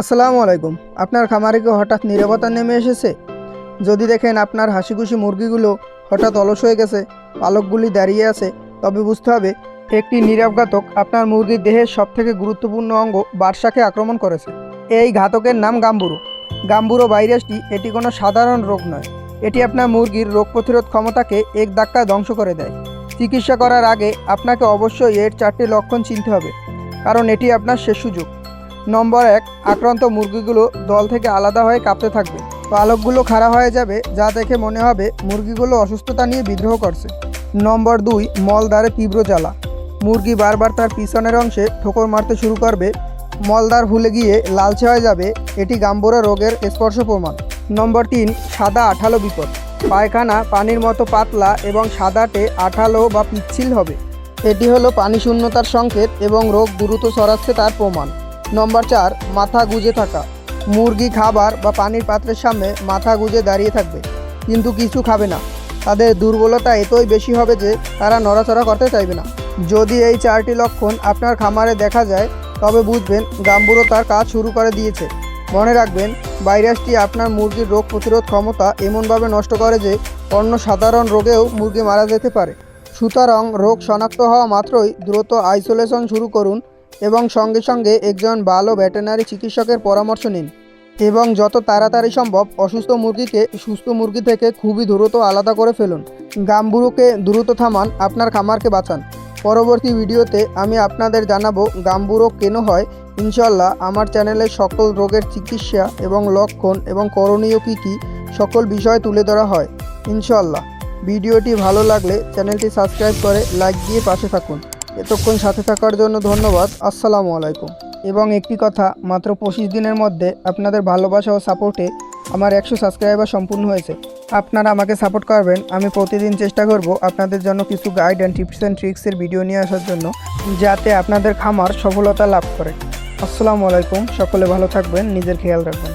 আসসালামু আলাইকুম। আপনার খামারে কি হঠাৎ নীরবতা নেমে এসেছে? যদি দেখেন আপনার হাসিখুশি মুরগিগুলো হঠাৎ অলস হয়ে গেছে, পালকগুলি দাঁড়িয়ে আছে, তবে বুঝতে হবে একটি নীরবঘাতক আপনার মুরগির দেহের সবথেকে গুরুত্বপূর্ণ অঙ্গ বার্সাকে আক্রমণ করেছে। এই ঘাতকের নাম গাম্বুরো। গাম্বুরো ভাইরাসটি এটি কোনো সাধারণ রোগ নয়। এটি আপনার মুরগির রোগ প্রতিরোধ ক্ষমতাকে এক ধাক্কায় ধ্বংস করে দেয়। চিকিৎসা করার আগে আপনাকে অবশ্যই এর চারটি লক্ষণ চিনতে হবে, কারণ এটি আপনার শেষ সুযোগ। নম্বর এক, আক্রান্ত মুরগিগুলো দল থেকে আলাদা হয়ে কাঁপতে থাকবে। পালকগুলো খাড়া হয়ে যাবে, যা দেখে মনে হবে মুরগিগুলো অসুস্থতা নিয়ে বিদ্রোহ করছে। নম্বর দুই, মলদ্বারে তীব্র জ্বালা। মুরগি বারবার তার পিছনের অংশে ঠোকর মারতে শুরু করবে। মলদার ভুলে গিয়ে লালচে হয়ে যাবে, এটি গাম্বোরা রোগের স্পর্শ প্রমাণ। নম্বর তিন, সাদা আঠালো বিপদ। পায়খানা পানির মতো পাতলা এবং সাদাটে আঠালো বা পিচ্ছিল হবে। এটি হলো পানি শূন্যতার সংকেত এবং রোগ দ্রুত ছড়াচ্ছে তার প্রমাণ। নম্বর চার, মাথা গুজে থাকা। মুরগি খাবার বা পানির পাত্রের সামনে মাথা গুজে দাঁড়িয়ে থাকবে, কিন্তু কিছু খাবে না। তাদের দুর্বলতা এতই বেশি হবে যে তারা নড়াচড়া করতে চাইবে না। যদি এই চারটি লক্ষণ আপনার খামারে দেখা যায়, তবে বুঝবেন গাম্বুরো তার কাজ শুরু করে দিয়েছে। মনে রাখবেন, ভাইরাসটি আপনার মুরগির রোগ প্রতিরোধ ক্ষমতা এমনভাবে নষ্ট করে যে অন্য সাধারণ রোগেও মুরগি মারা যেতে পারে। সুতরাং রোগ শনাক্ত হওয়া মাত্রই দ্রুত আইসোলেশন শুরু করুন এবং সঙ্গে সঙ্গে একজন ভালো ভেটেনারি চিকিৎসকের পরামর্শ নিন। এবং যত তাড়াতাড়ি সম্ভব অসুস্থ মুরগিকে সুস্থ মুরগি থেকে খুবই দ্রুত আলাদা করে ফেলুন। গাম্বুরোকে দ্রুত থামান, আপনার খামারকে বাঁচান। পরবর্তী ভিডিওতে আমি আপনাদের জানাব গাম্বুরো কেন হয়। ইনশাল্লাহ আমার চ্যানেলে সকল রোগের চিকিৎসা এবং লক্ষণ এবং করণীয় কী কী সকল বিষয় তুলে ধরা হয়। ইনশাল্লাহ ভিডিওটি ভালো লাগলে চ্যানেলটি সাবস্ক্রাইব করে লাইক দিয়ে পাশে থাকুন। এতক্ষণ সাথে থাকার জন্য ধন্যবাদ, আসসালামু আলাইকুম। এবং একটি কথা, মাত্র পঁচিশ দিনের মধ্যে আপনাদের ভালোবাসা ও সাপোর্টে আমার একশো সাবস্ক্রাইবার সম্পূর্ণ হয়েছে। আপনারা আমাকে সাপোর্ট করবেন, আমি প্রতিদিন চেষ্টা করব আপনাদের জন্য কিছু গাইড অ্যান্ড টিপস অ্যান্ড ট্রিক্সের ভিডিও নিয়ে আসার জন্য, যাতে আপনাদের খামার সফলতা লাভ করে। আসসালামু আলাইকুম, সকলে ভালো থাকবেন, নিজের খেয়াল রাখবেন।